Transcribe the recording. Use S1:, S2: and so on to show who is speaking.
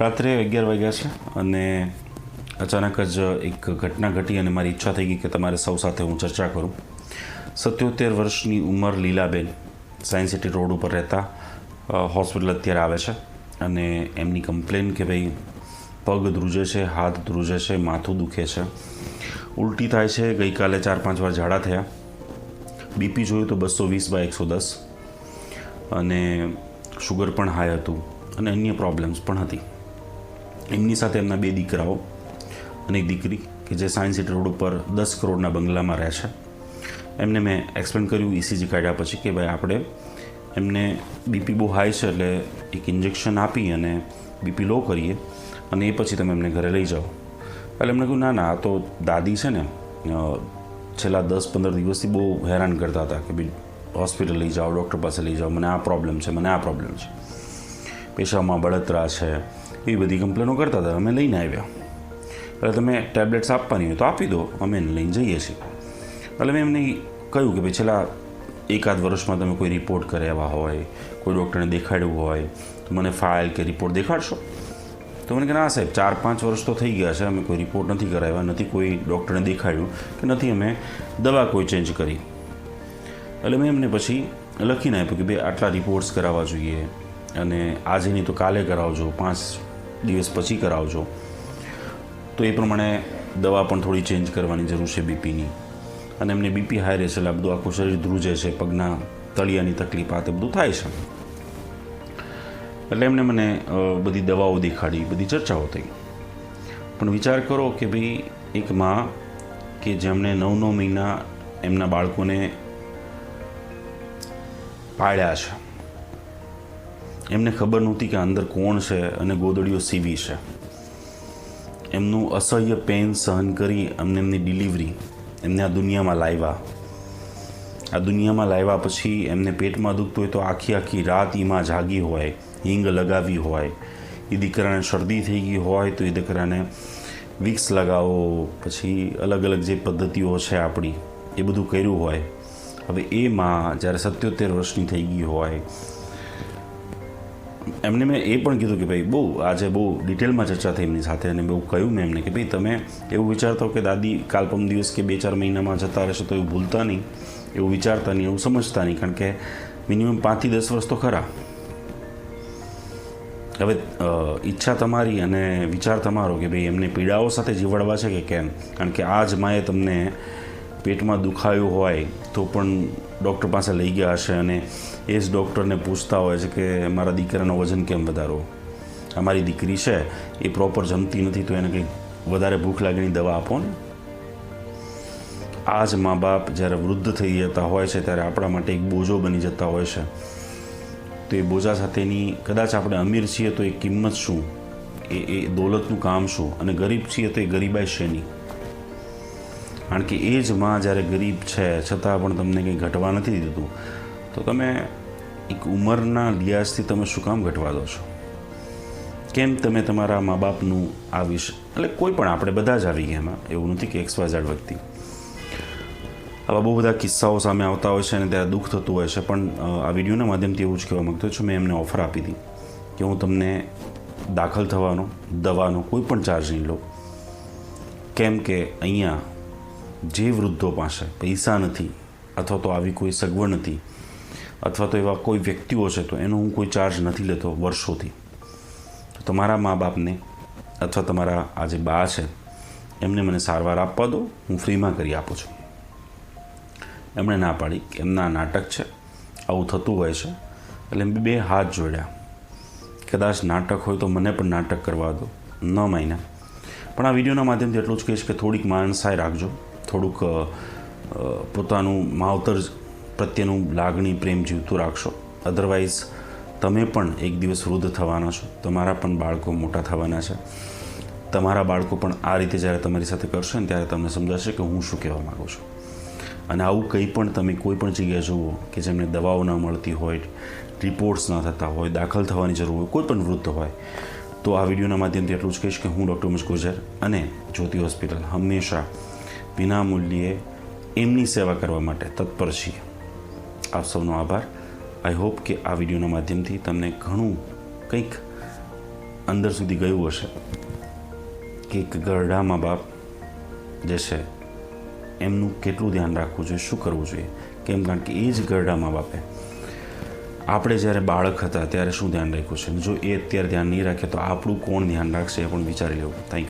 S1: રાત્રે અગિયાર વાગ્યા છે અને અચાનક જ એક ઘટના ઘટી અને મારી ઈચ્છા થઈ ગઈ કે તમારે સૌ સાથે હું ચર્ચા કરું. સત્યોતેર વર્ષની ઉંમર લીલાબેન સાયન્સ સિટી રોડ ઉપર રહેતા હોસ્પિટલ અત્યારે આવે છે અને એમની કમ્પ્લેન કે ભાઈ પગ ધ્રુજે છે, હાથ ધ્રુજે છે, માથું દુખે છે. ઉલટી થાય છે, ગઈકાલે ચાર પાંચ વાર ઝાડા થયા. બીપી જોયું તો બસો વીસ બાય એકસો દસ. અને શુગર પણ હાઈ હતું અને અન્ય પ્રોબ્લેમ્સ પણ હતી. એમની સાથે એમના બે દીકરાઓ અને એક દીકરી કે જે સાયન્સ સિટી રોડ ઉપર દસ કરોડના બંગલામાં રહે છે. એમને મેં એક્સપ્લેન કર્યું ઇસીજી કાઢ્યા પછી કે ભાઈ આપણે એમને બીપી બહુ હાઈ છે એટલે એક ઇન્જેક્શન આપી અને બીપી લો કરીએ અને એ પછી તમે એમને ઘરે લઈ જાઓ. એટલે એમને કહ્યું, ના ના, આ તો દાદી છે ને છેલ્લા દસ પંદર દિવસથી બહુ હેરાન કરતા હતા કે ભાઈ હોસ્પિટલ લઈ જાઓ ડૉક્ટર પાસે લઈ જાઓ, મને આ પ્રોબ્લેમ છે, મને આ પ્રોબ્લેમ છે. પેશાબમાં બળતરા છે એવી બધી કમ્પ્લેનો કરતા હતા, અમે લઈને આવ્યા. એટલે તમે ટેબ્લેટ્સ આપવાની હોય તો આપી દો, અમે એને લઈને જઈએ છીએ. એટલે મેં એમને કહ્યું કે ભાઈ છેલ્લા એકાદ વર્ષમાં તમે કોઈ રિપોર્ટ કરાવ્યા હોય, કોઈ ડૉક્ટરને દેખાડ્યું હોય, તો મને ફાઇલ કે રિપોર્ટ દેખાડશો? તો મને કે ના સાહેબ, ચાર પાંચ વર્ષ તો થઈ ગયા છે, અમે કોઈ રિપોર્ટ નથી કરાવ્યા, નથી કોઈ ડૉક્ટરને દેખાડ્યું કે નથી અમે દવા કોઈ ચેન્જ કરી. એટલે મેં એમને પછી લખીને આપ્યું કે ભાઈ આટલા રિપોર્ટ્સ કરાવવા જોઈએ અને આજે નહીં તો કાલે કરાવજો, પાંચ દિવસ પછી કરાવજો. તો એ પ્રમાણે દવા પણ થોડી ચેન્જ કરવાની જરૂર છે બીપીની અને એમને બીપી હાઈ રહેશે એટલે બધું આખું શરીર ધ્રુજે છે પગના તળિયાની તકલીફ, આ તે બધું થાય છે. એટલે એમને મને બધી દવાઓ દેખાડી, બધી ચર્ચાઓ થઈ. પણ વિચાર કરો કે ભાઈ એક માં કે જેમણે નવ નવ મહિના એમના બાળકોને પાળ્યા છે. એમને ખબર નહોતી કે અંદર કોણ છે અને ગોદડીઓ સીવી છે. એમનું અસહ્ય પેન સહન કરી અમને એમની ડિલિવરી એમને આ દુનિયામાં લાવ્યા. આ દુનિયામાં લાવ્યા પછી એમને પેટમાં દુખતું હોય તો આખી આખી રાત ઈમાં જાગી હોય, હિંગ લગાવી હોય. એ દીકરાને શરદી થઈ ગઈ હોય તો એ દીકરાને વિક્સ લગાવો. પછી અલગ અલગ જે પદ્ધતિઓ છે આપણી, એ બધું કર્યું હોય. હવે એ માં જ્યારે સત્યોતેર વર્ષની થઈ ગઈ હોય એમને મેં એ પણ કીધું કે ભાઈ, બહુ આજે બહુ ડિટેલમાં ચર્ચા થઈ એમની સાથે અને બહુ કહ્યું મેં એમને કે ભાઈ, તમે એવું વિચારતા હો કે દાદી કાલ પરમ દિવસ કે બે ચાર મહિનામાં જતા રહેશે તો એવું ભૂલતા નહીં, એવું વિચારતા નહીં, એવું સમજતા નહીં, કારણ કે મિનિમમ પાંચથી દસ વર્ષ તો ખરા. હવે ઈચ્છા તમારી અને વિચાર તમારો કે ભાઈ, એમને પીડાઓ સાથે જીવડવા છે કે કેમ? કારણ કે આ જ માએ તમને પેટમાં દુખાયું હોય તો પણ ડૉક્ટર પાસે લઈ ગયા હશે અને એ જ ડૉક્ટરને પૂછતા હોય છે કે મારા દીકરાનો વજન કેમ વધારો? અમારી દીકરી છે, એ પ્રોપર જમતી નથી, તો એને કંઈક વધારે ભૂખ લાગીની દવા આપો ને. આ જ મા બાપ જ્યારે વૃદ્ધ થઈ જતા હોય છે, ત્યારે આપણા માટે એક બોજો બની જતા હોય છે. તો એ બોજા સાથેની કદાચ આપણે અમીર છીએ તો એ કિંમત શું? એ એ દોલતનું કામ શું? અને ગરીબ છીએ તો એ ગરીબાઈ શેની કારણ કે એ જ માં જ્યારે ગરીબ છે, છતાં પણ તમને કંઈ ઘટવા નથી દીધું, તો તમે એક ઉંમરના લિયાઝથી તમે શું કામ ઘટવા દો છો? કેમ તમે તમારા મા બાપનું આ વિશે એટલે કોઈ પણ આપણે બધા જ આવી ગયા એમાં, એવું નથી કે એક્સવા વાય વ્યક્તિ. આવા બહુ બધા કિસ્સાઓ સામે આવતા હોય છે અને ત્યારે દુઃખ થતું હોય છે, પણ આ વિડીયોના માધ્યમથી એવું જ કહેવા માગતો છું, મેં એમને ઓફર આપી હતી કે હું તમને દાખલ થવાનો, દવાનો કોઈ પણ ચાર્જ નહીં લો કેમ કે અહીંયા જે વૃદ્ધો પાસે પૈસા નથી, અથવા તો આવી કોઈ સગવડ નથી, અથવા તો એવા કોઈ વ્યક્તિઓ છે, તો એનો હું કોઈ ચાર્જ નથી લેતો વર્ષોથી. તો તમારા મા બાપને અથવા તમારા આ જે બા છે, એમને મને સારવાર આપવા દો, હું ફ્રીમાં કરી આપું છું. એમણે ના પાડી કે એમના નાટક છે, આવું થતું હોય છે, એટલે એમ બે હાથ જોડ્યા. કદાચ નાટક હોય તો મને પણ નાટક કરવા દો, ન માયના પણ આ વિડીયોના માધ્યમથી એટલું જ કહીશ કે થોડીક માણસાઈ રાખજો. થોડુંક પોતાનું માવતર પ્રત્યેનું લાગણી, પ્રેમ જીવતું રાખશો. અધરવાઇઝ તમે પણ એક દિવસ વૃદ્ધ થવાના છો. તમારા પણ બાળકો મોટા થવાના છે. તમારા બાળકો પણ આ રીતે જ્યારે તમારી સાથે કરશે ને ત્યારે તમને સમજાશે કે હું શું કહેવા માગું છું. અને આવું કંઈ પણ તમે કોઈ પણ જગ્યાએ જુઓ કે જેમને દવાઓ ન મળતી હોય રિપોર્ટ્સ ન થતા હોય, દાખલ થવાની જરૂર હોય, કોઈ પણ વૃદ્ધ હોય, તો આ વિડીયોના માધ્યમથી એટલું જ કહીશ કે હું ડૉક્ટર ઉમેશ ગુજર અને જ્યોતિ હોસ્પિટલ હંમેશા વિના મૂલ્યે એમની સેવા કરવા માટે તત્પર છીએ. આપ સૌનો આભાર. આઈ હોપ કે આ વિડીયોના માધ્યમથી તમને ઘણું કંઈક અંદર સુધી ગયું હશે. કે એક ગરડામાં બાપ જે છે, એમનું કેટલું ધ્યાન રાખવું જોઈએ, શું કરવું જોઈએ? કેમ? કારણ કે એ જ ગરડામાં બાપે આપણે જ્યારે બાળક હતા ત્યારે શું ધ્યાન રાખ્યું છે? જો એ અત્યારે ધ્યાન નહીં રાખે તો આપણું કોણ ધ્યાન રાખશે એ પણ વિચારી લેવું. થેન્ક